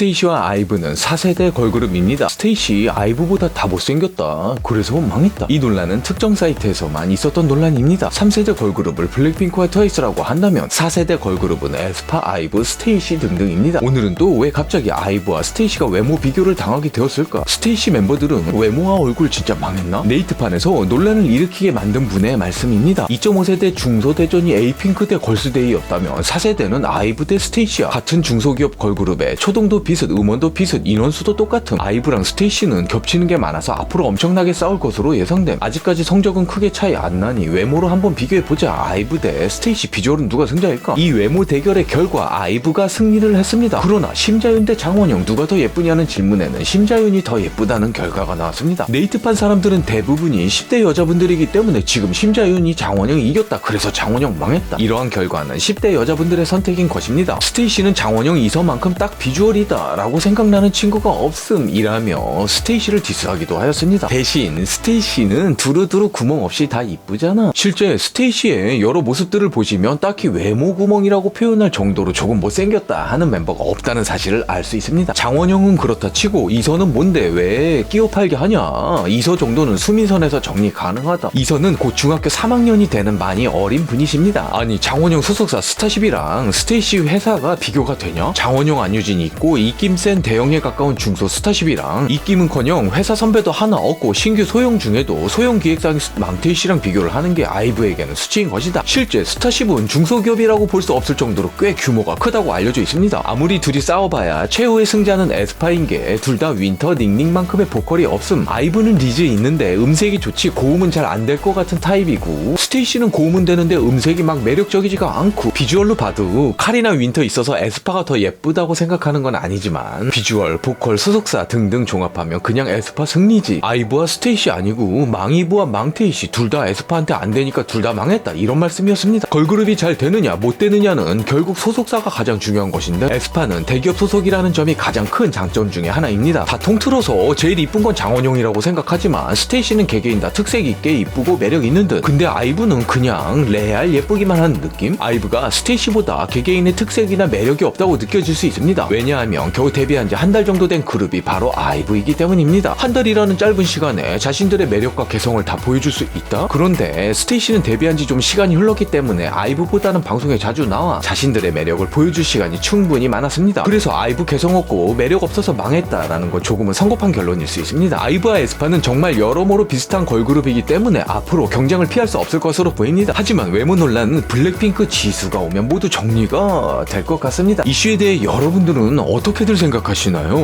스테이시와 아이브는 4세대 걸그룹입니다. 스테이시 아이브보다 다 못생겼다. 그래서 망했다. 이 논란은 특정 사이트에서만 있었던 논란입니다. 3세대 걸그룹을 블랙핑크와 트와이스라고 한다면 4세대 걸그룹은 에스파, 아이브, 스테이시 등등입니다. 오늘은 또 왜 갑자기 아이브와 스테이시가 외모 비교를 당하게 되었을까? 스테이시 멤버들은 외모와 얼굴 진짜 망했나? 네이트판에서 논란을 일으키게 만든 분의 말씀입니다. 2.5세대 중소대전이 에이핑크 대 걸스데이였다면 4세대는 아이브 대 스테이시야. 같은 중소기업 걸그룹에 초동도 비슷, 음원도 비슷, 인원수도 똑같은 아이브랑 스테이시는 겹치는 게 많아서 앞으로 엄청나게 싸울 것으로 예상됨. 아직까지 성적은 크게 차이 안 나니 외모로 한번 비교해보자. 아이브 대 스테이시 비주얼은 누가 승자일까? 이 외모 대결의 결과 아이브가 승리를 했습니다. 그러나 심자윤 대 장원영 누가 더 예쁘냐는 질문에는 심자윤이 더 예쁘다는 결과가 나왔습니다. 네이트판 사람들은 대부분이 10대 여자분들이기 때문에 지금 심자윤이 장원영이 이겼다. 그래서 장원영 망했다. 이러한 결과는 10대 여자분들의 선택인 것입니다. 스테이시는 장원영 이서만큼 딱 비주얼이다 라고 생각나는 친구가 없음이라며 스테이시를 디스하기도 하였습니다. 대신 스테이시는 두루두루 구멍 없이 다 이쁘잖아. 실제 스테이시의 여러 모습들을 보시면 딱히 외모 구멍이라고 표현할 정도로 조금 못생겼다 하는 멤버가 없다는 사실을 알 수 있습니다. 장원영은 그렇다 치고 이서는 뭔데 왜 끼워 팔게 하냐. 이서 정도는 수민선에서 정리 가능하다. 이서는 곧 중학교 3학년이 되는 많이 어린 분이십니다. 아니 장원영 소속사 스타쉽이랑 스테이시 회사가 비교가 되냐? 장원영 안유진이 있고 입김 센 대형에 가까운 중소 스타쉽이랑 입김은커녕 회사 선배도 하나 없고 신규 소형 중에도 소형 기획상 망태희 씨랑 비교를 하는 게 아이브에게는 수치인 것이다. 실제 스타쉽은 중소기업이라고 볼 수 없을 정도로 꽤 규모가 크다고 알려져 있습니다. 아무리 둘이 싸워봐야 최후의 승자는 에스파인 게 둘 다 윈터 닝닝만큼의 보컬이 없음. 아이브는 리즈 있는데 음색이 좋지 고음은 잘 안 될 것 같은 타입이고 스테이시는 고음은 되는데 음색이 막 매력적이지가 않고 비주얼로 봐도 칼이나 윈터 있어서 에스파가 더 예쁘다고 생각하는 건 아니 지만 비주얼, 보컬, 소속사 등등 종합하면 그냥 에스파 승리지. 아이브와 스테이시 아니고 망이브와 망테이시 둘 다 에스파한테 안 되니까 둘 다 망했다 이런 말씀이었습니다. 걸그룹이 잘 되느냐 못 되느냐는 결국 소속사가 가장 중요한 것인데 에스파는 대기업 소속이라는 점이 가장 큰 장점 중에 하나입니다. 다 통틀어서 제일 이쁜 건 장원영이라고 생각하지만 스테이시는 개개인 다 특색 있게 이쁘고 매력 있는 듯. 근데 아이브는 그냥 레알 예쁘기만 한 느낌? 아이브가 스테이시보다 개개인의 특색이나 매력이 없다고 느껴질 수 있습니다. 왜냐하면 겨우 데뷔한 지 한 달 정도 된 그룹이 바로 아이브이기 때문입니다. 한 달이라는 짧은 시간에 자신들의 매력과 개성을 다 보여줄 수 있다? 그런데 스테이시는 데뷔한 지 좀 시간이 흘렀기 때문에 아이브보다는 방송에 자주 나와 자신들의 매력을 보여줄 시간이 충분히 많았습니다. 그래서 아이브 개성 없고 매력 없어서 망했다라는 건 조금은 성급한 결론일 수 있습니다. 아이브와 에스파는 정말 여러모로 비슷한 걸그룹이기 때문에 앞으로 경쟁을 피할 수 없을 것으로 보입니다. 하지만 외모 논란은 블랙핑크 지수가 오면 모두 정리가 될 것 같습니다. 이슈에 대해 여러분들은 어떻게들 생각하시나요?